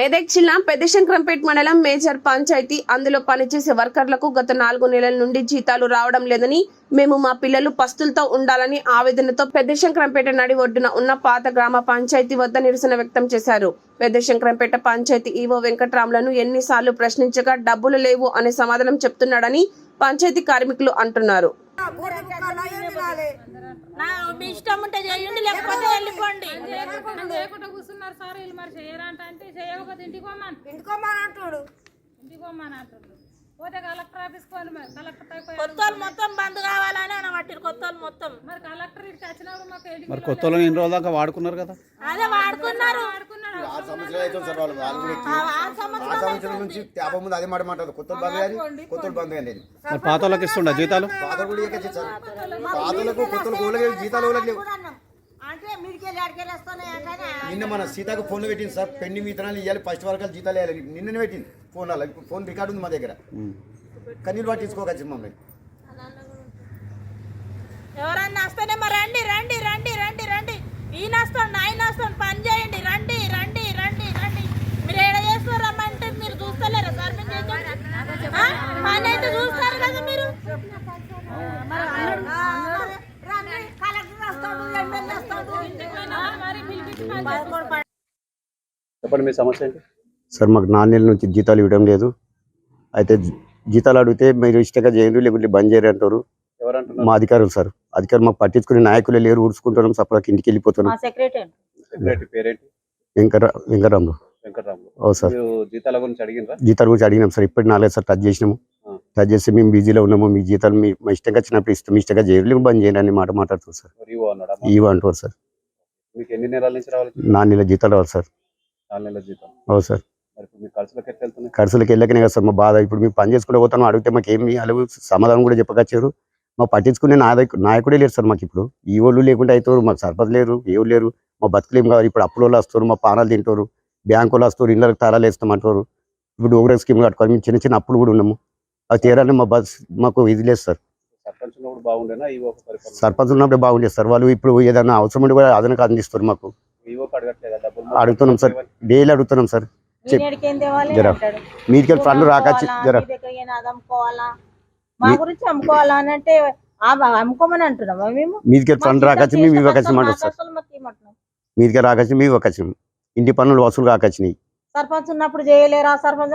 మెదక్ జిల్లా పెద్దశంకరంపేట మండలం మేజర్ పంచాయతీ. అందులో పనిచేసే వర్కర్లకు గత నాలుగు నెలల నుండి జీతాలు రావడం లేదని మేము మా పిల్లలు పస్తులతో ఉండాలని ఆవేదనతో పెద్దశంకరంపేట నడి ఒడ్డున ఉన్న పాత గ్రామ పంచాయతీ వద్ద నిరసన వ్యక్తం చేశారు. పెద్దశంకరంపేట పంచాయతీ ఈవో వెంకట్రాములను ఎన్నిసార్లు ప్రశ్నించగా డబ్బులు లేవు అనే సమాధానం చెప్తున్నాడని పంచాయతీ కార్మికులు అంటున్నారు. మీ ఇష్టం ఉంటే చేయండి లేకపోతే వెళ్ళిపోండి. చేయకుండా కూర్చున్నారు సార్ వీళ్ళు మరి చేయరంట అంటే చేయకపోతే ఇంటికి పోమని. ఇంటికోమని అంటాడు. ఇంటికి పోమని అంటున్నారు పోతే కలెక్టర్ ఆఫీస్ పోను మరి. కలెక్టర్ కొత్త వాళ్ళు మొత్తం బంద్ కావాలని అనబట్టిరు కొత్త వాళ్ళు మొత్తం. మరి కలెక్టర్ ఇక్కడికి వచ్చినప్పుడు మాకు మరి కొత్త ఎన్ని రోజుల దాకా వాడుకున్నారు కదా? అదే వాడుకున్నారు. సంవత్సరాలు అవుతుంది సార్ వాళ్ళు. వాళ్ళు కూడా ఎక్కి. ఆ ఆ సంవత్సరం నుంచి తేప ముందు అదే మాట మాట్లాడదు. కొత్త బంద్ కానీ కొత్త బంద్ కానీ లేదు. మరి పాత వాళ్ళకి ఇస్తుండ జీతాలు? పాతలు కూడా ఇక సార్ పాతలకు కొత్తలకు ఊళ్ళకి లేవు, జీతాలు ఊళ్ళకి లేవు అంటే మీడికెళ్ళి అడికెళ్ళి వస్తున్నాయి అంటే నిన్న మన సీతకు ఫోన్ పెట్టింది సార్. పెండి విత్తనాలు ఇవ్వాలి ఫస్ట్ వరకు జీతాలు వేయాలి నిన్ననే పెట్టింది ఫోన్ అలా ఫోన్ రికార్డు ఉంది మా దగ్గర. కన్నీళ్ళు పట్టించుకోవచ్చు మమ్మల్ని. ఎవరన్నా వస్తేనే మరి రండి రండి రండి రండి రండి. ఈయన వస్తాడు ఆయన వస్తాడు పని చేయండి రండి రండి రండి రండి మీరు ఏడ చేస్తారు రమ్మంటే మీరు చూస్తలేరా సార్ మేము చేసేది? ఆ? పని అయితే చూస్తారు కదా మీరు కలెక్టర్ వస్తాడు ఎమ్మెల్యే వస్తాడు మరి పిలిపించి చెప్పండి మీ సమస్య ఏంటి? సార్ మాకు నాలుగు నెలల నుంచి జీతాలు ఇవ్వడం లేదు. అయితే జీతాలు అడిగితే మీరు ఇష్టంగా చేయండి లేకుంటే బంద్ చేయరు అంటారు. మా అధికారులు సార్. అధికారులు మాకు పట్టించుకునే నాయకులే లేరు ఊడ్చుకుంటున్నాం సపరేట్ ఇంటికి వెళ్ళిపోతున్నాం. వెంకటరాములు. ఓ సార్. మీరు జీతాల గురించి అడిగినరా జీతాల గురించి అడిగినాం సార్. ఇప్పుడు నాలుగు సార్ టచ్ చేసినాము. టచ్ చేసి మేము బిజీలో ఉన్నాము. మీ జీతాలు మీ ఇష్టంగా వచ్చినప్పుడు ఇష్టం ఇష్టంగా చేయలేదు బంద్ చేయండి అని మాట మాట్లాడుతారు సార్. రివో అన్నాడా? ఇవి అంటారు సార్. మీకు ఎన్ని నెలల నుంచి రావాలి? నాలుగు నెలల జీతాలు రావాలి సార్. నాలుగు నెలల జీతం. అవును సార్. మరి ఇప్పుడు మీ ఖర్చులకు ఎట్లా వెళ్తున్నాయి? ఖర్చులకు వెళ్ళకనే కదా సార్. మా బాధ ఇప్పుడు మేము పని చేసుకుంటూ పోతాను అడిగితే మాకు ఏమి అలవు సమాధానం కూడా చెప్పకొచ్చారు. మా పట్టించుకునే నాయకు నాయకుడే లేరు సార్ మాకు ఇప్పుడు. ఈ వాళ్ళు లేకుంటే అవుతారు మాకు సర్పంచ్ లేరు ఏవు లేరు. మా బతుకులేం కావాలి? ఇప్పుడు అప్పుల వాళ్ళు వస్తారు మా పానాలు తింటారు. బ్యాంకు వాళ్ళు వస్తారు ఇళ్ళకి తాళాలు వేస్తామంటారు. ఇప్పుడు ఓగ్రా స్కీమ్ కట్టుకోవాలి మేము చిన్న చిన్న అప్పులు కూడా ఉన్నాము. అది తీరాలని మా బస్ మాకు ఇది లేదు సార్. ఉన్నప్పుడు బాగుండేనా? ఈ ఒక పరిపాలన. సర్పంచ్ ఉన్నప్పుడే బాగుండేది సార్. వాళ్ళు ఇప్పుడు ఏదైనా అవసరం ఉండి కూడా అదనకు అందిస్తారు మాకు. ఈవోకి అడగట్లేదా డబ్బులు అడుగుతున్నాం సార్. డైలీ అడుగుతున్నాం సార్. జరా. మీదికి ఫండ్లు రాకచ్చి జరా. అమ్ముకోవాలా? మా గురించి అమ్ముకోవాలా అని అంటే ఆ బా- అమ్ముకోమని అంటున్నామా మేము? మీదికి ఫండ్ రాకచ్చి మేము ఇవ్వకచ్చి మాట సార్. అసలు మాకు ఏమంటున్నాం మీదికి రాకచ్చి మేము ఇవ్వకచ్చి ఇంటి పన్నులు వసూలు కాకచ్చినాయి సర్పంచ్ ఉన్నప్పుడు చేయలేరా సర్పంచ్?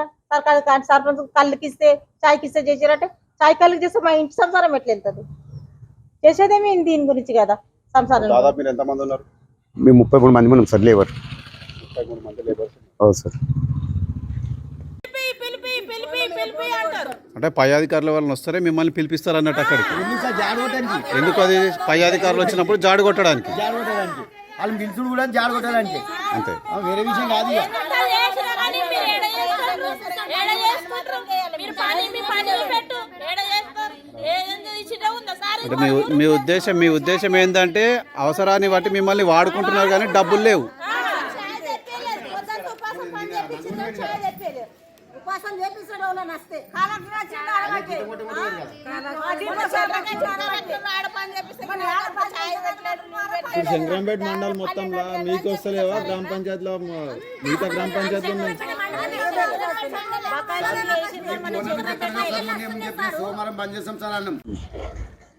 సర్పంచ్ కళ్ళకి ఇస్తే చాయ్కి ఇస్తే చేసారంటే చాయ్ కళ్ళకి చేస్తే మా ఇంటి సంసారం ఎట్లా వెళ్తుంది? చేసేదేమి దీని గురించి కదా సంసారం. దాదాపు మీరు ఎంతమంది ఉన్నారు? మేము ముప్పై మూడు మంది ఉన్నాం సార్ లేబర్. ముప్పై మూడు మంది అవును సార్ పిలిపి పిలిపి పిలిపి అంటారు అంటే పై అధికారుల వాళ్ళని వస్తారే మిమ్మల్ని పిలిపిస్తారు అన్నట్టు అక్కడికి. ఎందుకు అది పై అధికారులు వచ్చినప్పుడు జాడు కొట్టడానికి? పిలుచుడు కూడా జాడ కొట్టాలంటే అంతే. వేరే విషయం కాదు? మీరు పని మీ పని పెట్టు ఏడ చేస్తారు ఏదైనా ఇచ్చినా ఉందా సార్ అంటే మీ మీ ఉద్దేశం మీ ఉద్దేశం ఏంటంటే అవసరాన్ని బట్టి మిమ్మల్ని వాడుకుంటున్నారు కానీ డబ్బులు లేవు. శంకరంపేట మండల్ మొత్తంలో మీకు వస్తలేవా? గ్రామ పంచాయతీలో మిగతా గ్రామ పంచాయతీలు ఉన్నాయి సోమవారం బంద్ చేస్తాం సార్ అన్నం.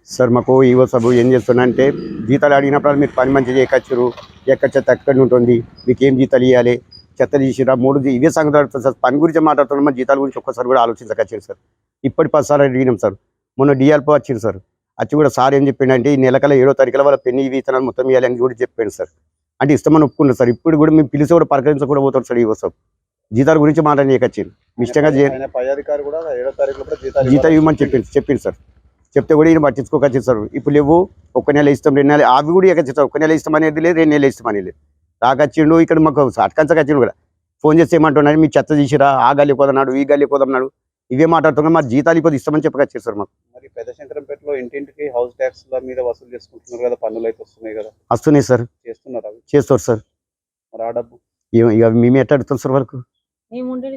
సార్ మాకు ఈవో సభ ఏం చేస్తున్నారంటే జీతాలు అడిగినప్పుడు మీరు పని మంచిగా చేయకొచ్చారు ఎక్కడ చెత్త ఎక్కడ ఉంటుంది మీకు ఏం జీతాలు ఇవ్వాలి చెత్త తీసిరా మూడు ఇవే సంగతి సార్. పని గురించి మాట్లాడుతున్నాం మా జీతాల గురించి ఒక్కసారి కూడా ఆలోచించకొచ్చారు సార్. ఇప్పటి పది సార్లు అడిగినాం సార్. మొన్న డిఆర్పో వచ్చింది సార్. వచ్చి కూడా సార్ ఏం చెప్పిండంటే ఈ నెలకల ఏడో తారీఖుల వాళ్ళ పెన్ని విత్తనాలు మొత్తం ఇవ్వాలి అని కూడా చెప్పాను సార్. అంటే ఇష్టమని ఒప్పుకున్నారు సార్. ఇప్పుడు కూడా మేము పిలిచి కూడా పలకరించకుండా పోతారు సార్ ఈవో సార్ జీతాల గురించి మాట్లాడేయకొచ్చింది మీ ఇష్టంగా జీతాలు జీతం ఇవ్వమని చెప్పింది చెప్పింది సార్. చెప్తే కూడా ఈయన పట్టించుకోక సార్ ఇప్పుడు లేవు ఒక్క నెల ఇస్తాం రెండు నెల అవి కూడా ఇక సార్ ఒక్క నెల ఇస్తాం అనేది లేదు రెండు నెలలు ఇస్తాం అనేది లేదు. రాకచ్చిండు ఇక్కడ మాకు అటకంచకొచ్చిండు కూడా. ఫోన్ చేస్తే ఏమంటున్నాడు మీ చెత్త తీసిరా ఆ గల్లి పోదన్నాడు ఈ గల్లి పోదన్నాడు. ఇవే మాట్లాడుతున్నాడు మా జీతాలు ఇప్పుడు ఇస్తామని చెప్పకొచ్చారు సార్ మాకు. మరి పెద్ద శంకరంపేటలో ఇంటింటికి హౌస్ ట్యాక్స్ మీద వసూలు చేసుకుంటున్నారు కదా పన్నులు అయితే వస్తున్నాయి కదా? వస్తున్నాయి సార్. చేస్తున్నారు? అవి చేస్తారు సార్. మరి ఆ డబ్బు? ఇక ఇక మేమే ఎట్లా అడుగుతాం సార్ వరకు